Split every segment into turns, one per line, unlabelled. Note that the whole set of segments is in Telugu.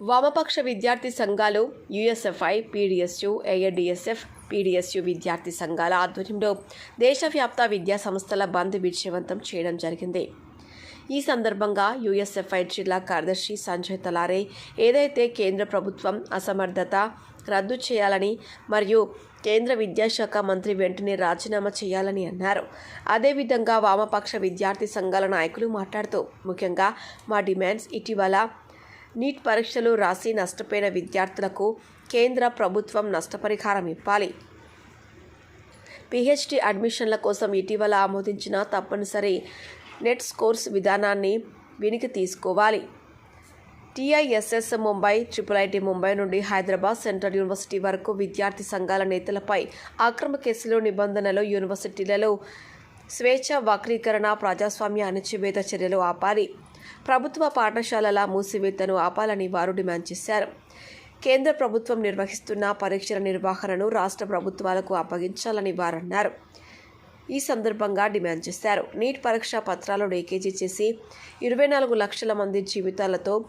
వామపక్ష విద్యార్థి సంఘాలు యుఎస్ఎఫ్ఐ పీడిఎస్యు ఏఐడిఎస్ఎఫ్ పీడిఎస్యు విద్యార్థి సంఘాల ఆధ్వర్యంలో దేశవ్యాప్త విద్యా సంస్థల బంద్ విజయవంతం చేయడం జరిగింది. ఈ సందర్భంగా యుఎస్ఎఫ్ఐ జిల్లా కార్యదర్శి సంజయ్ తలారే ఏదైతే కేంద్ర ప్రభుత్వం అసమర్థత రద్దు చేయాలని మరియు కేంద్ర విద్యాశాఖ మంత్రి వెంటనే రాజీనామా చేయాలని అన్నారు. అదేవిధంగా వామపక్ష విద్యార్థి సంఘాల నాయకులు మాట్లాడుతూ ముఖ్యంగా మా డిమాండ్స్ ఇటీవల నీట్ పరీక్షలు రాసి నష్టపోయిన విద్యార్థులకు కేంద్ర ప్రభుత్వం నష్టపరిహారం ఇవ్వాలి పిహెచ్డి అడ్మిషన్ల కోసం ఇటీవల ఆమోదించిన తప్పనిసరి నెట్ స్కోర్స్ విధానాన్ని వెనికి తీసుకోవాలి. TISS Mumbai triple IT Mumbai నుండి హైదరాబాద్ సెంట్రల్ యూనివర్సిటీ వరకు విద్యార్థి సంఘాల నేతలపై అక్రమ కేసులు నిబంధనలు యూనివర్సిటీలలో స్వేచ్ఛ వక్రీకరణ ప్రజాస్వామ్య అణచివేత చర్యలు ఆపాలి. ప్రభుత్వ పాఠశాలల మూసివేతను ఆపాలని వారు డిమాండ్ చేశారు. కేంద్ర ప్రభుత్వం నిర్వహిస్తున్న పరీక్షల నిర్వహణను రాష్ట్ర ప్రభుత్వాలకు అప్పగించాలని వారన్నారు. ఈ సందర్భంగా డిమాండ్ చేశారు. నీట్ పరీక్షా పత్రాలు లీకేజీ చేసి ఇరవై నాలుగు లక్షల మంది జీవితాలతో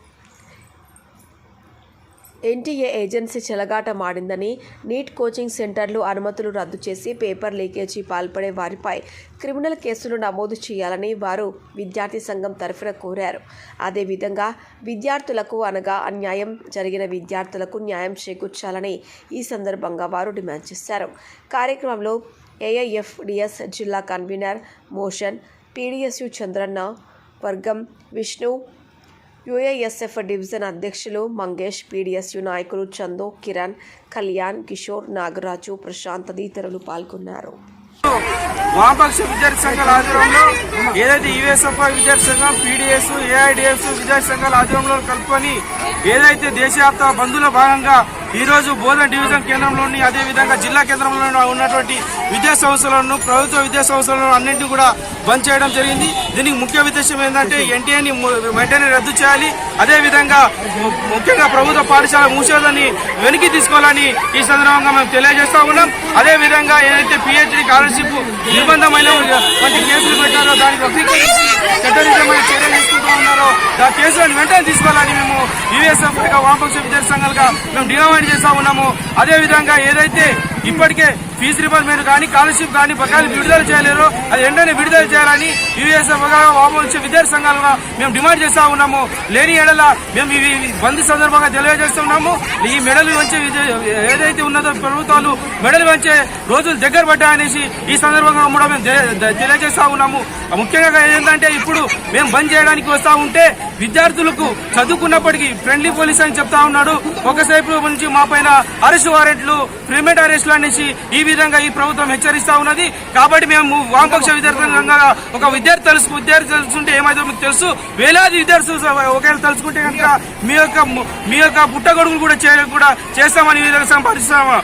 ఎన్టీఏ ఏజెన్సీ చెలగాట మాడిందని నీట్ కోచింగ్ సెంటర్లు అనుమతులు రద్దు చేసి పేపర్ లీకేజీ పాల్పడే వారిపై క్రిమినల్ కేసులు నమోదు చేయాలని వారు విద్యార్థి సంఘం తరఫున కోరారు. అదేవిధంగా విద్యార్థులకు అనగా అన్యాయం జరిగిన విద్యార్థులకు న్యాయం చేకూర్చాలని ఈ సందర్భంగా వారు డిమాండ్ చేశారు. కార్యక్రమంలో ఏఐఎఫ్డిఎస్ జిల్లా కన్వీనర్ మోషన్ పీడిఎస్యు చంద్రన్న వర్గం విష్ణు యుఏఎస్ఎఫ్ డివిజన్ అధ్యక్షులు మంగేష్ పీడిఎస్యు నాయకులు చందో కిరణ్ కళ్యాణ్ కిషోర్ నాగరాజు ప్రశాంత్ తదితరులు పాల్గొన్నారు.
వామపక్ష విద్యార్థి సంఘాల ఆధ్వర్యంలో ఏదైతే యుఎస్ఎఫ్ విద్యార్థి సంఘం పీడిఎస్ ఏఐడిఎఫ్ విద్యార్థి సంఘాల ఆధ్వర్యంలో కలుపుకొని ఏదైతే దేశవ్యాప్త బంధువుల భాగంగా ఈ రోజు బోధన డివిజన్ కేంద్రంలోని అదేవిధంగా జిల్లా కేంద్రంలో ఉన్నటువంటి విద్యా సంస్థలను ప్రభుత్వ విద్యా సంస్థలను అన్నింటినీ కూడా బంద్ చేయడం జరిగింది. దీనికి ముఖ్య ఉద్దేశం ఏంటంటే ఎన్టీఏని వెంటనే రద్దు చేయాలి. అదేవిధంగా ముఖ్యంగా ప్రభుత్వ పాఠశాల మూసేదని వెనక్కి తీసుకోవాలని ఈ సందర్భంగా మేము తెలియజేస్తా ఉన్నాం. అదేవిధంగా ఏదైతే పిహెచ్డి స్కాలర్షిప్ నిర్బంధమైన వంటి కేసులు పెట్టారో దానికి ఆ కేసులను వెంటనే తీసుకోవాలని మేము యుఎస్ఎఫ్ వామపక్ష విద్యార్థి సంఘాలుగా మేము డిమాండ్ చేస్తా ఉన్నాము. అదేవిధంగా ఏదైతే ఇప్పటికే ఫీజు రిబర్మెంట్ కానీ స్కాలర్షిప్ కానీ బకాయిలు విడుదల చేయలేరు. అది వెంటనే విడుదల చేయాలని యుఎస్ఎఫ్ వామపక్ష విద్యార్థి సంఘాలుగా మేము డిమాండ్ చేస్తా ఉన్నాము. లేని ఎడల మేము ఇవి బంద్ సందర్భంగా తెలియజేస్తున్నాము ఈ మెడలు వచ్చే ఏదైతే ఉన్నదో ప్రభుత్వాలు మెడలు వంచే రోజులు దగ్గర పడ్డాయనేసి ఈ సందర్భంగా కూడా మేము తెలియజేస్తా ఉన్నాము. ముఖ్యంగా ఏంటంటే ఇప్పుడు మేము బంద్ చేయడానికి వస్తా ఉంటే విద్యార్థులకు చదువుకున్నప్పటికీ ఫ్రెండ్లీ పోలీస్ అని చెప్తా ఉన్నాడు. ఒకసేపు నుంచి మా పైన అరెస్ట్ వారెంట్లు ప్రిమెంట్ అరెస్ట్లు అనేసి ఈ విధంగా ఈ ప్రభుత్వం హెచ్చరిస్తా ఉన్నది. కాబట్టి మేము వామపక్ష విద్యార్థులంగా ఒక విద్యార్థి తెలుసు విద్యార్థి తెలుసుకుంటే ఏమైందో మీకు తెలుసు. వేలాది విద్యార్థులు ఒకవేళ తెలుసుకుంటే కనుక మీ యొక్క మీ యొక్క పుట్టగొడుగులు కూడా చేయ కూడా చేస్తామని విధంగా సంపాదిస్తాము.